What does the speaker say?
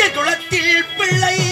ஆய குலத்தில் பிள்ளை